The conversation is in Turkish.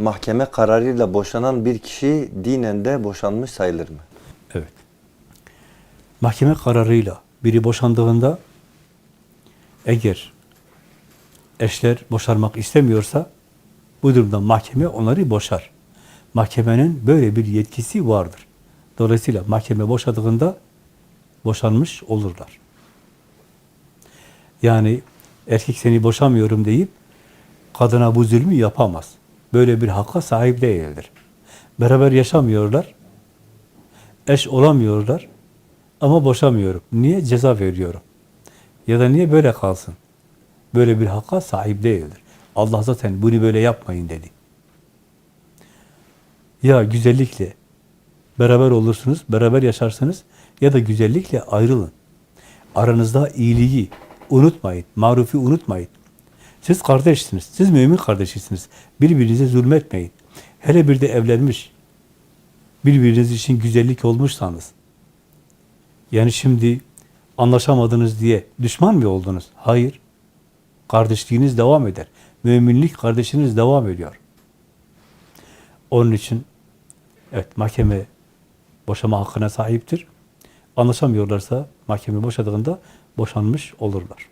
mahkeme kararıyla boşanan bir kişi dinen de boşanmış sayılır mı? Evet. Mahkeme kararıyla biri boşandığında eğer eşler boşanmak istemiyorsa bu durumda mahkeme onları boşar. Mahkemenin böyle bir yetkisi vardır. Dolayısıyla mahkeme boşadığında boşanmış olurlar. Yani erkek seni boşamıyorum deyip kadına bu zulmü yapamaz. Böyle bir hakka sahip değildir. Beraber yaşamıyorlar, eş olamıyorlar ama boşamıyorum. Niye? Ceza veriyorum. Ya da niye böyle kalsın? Böyle bir hakka sahip değildir. Allah zaten bunu böyle yapmayın dedi. Ya güzellikle beraber olursunuz, beraber yaşarsınız ya da güzellikle ayrılın. Aranızda iyiliği unutmayın, marufi unutmayın. Siz kardeşsiniz, siz mümin kardeşisiniz. Birbirinize zulmetmeyin. Hele bir de evlenmiş, birbiriniz için güzellik olmuşsanız, yani şimdi anlaşamadınız diye düşman mı oldunuz? Hayır. Kardeşliğiniz devam eder. Müminlik kardeşiniz devam ediyor. Onun için evet mahkeme boşama hakkına sahiptir. Anlaşamıyorlarsa mahkeme boşadığında boşanmış olurlar.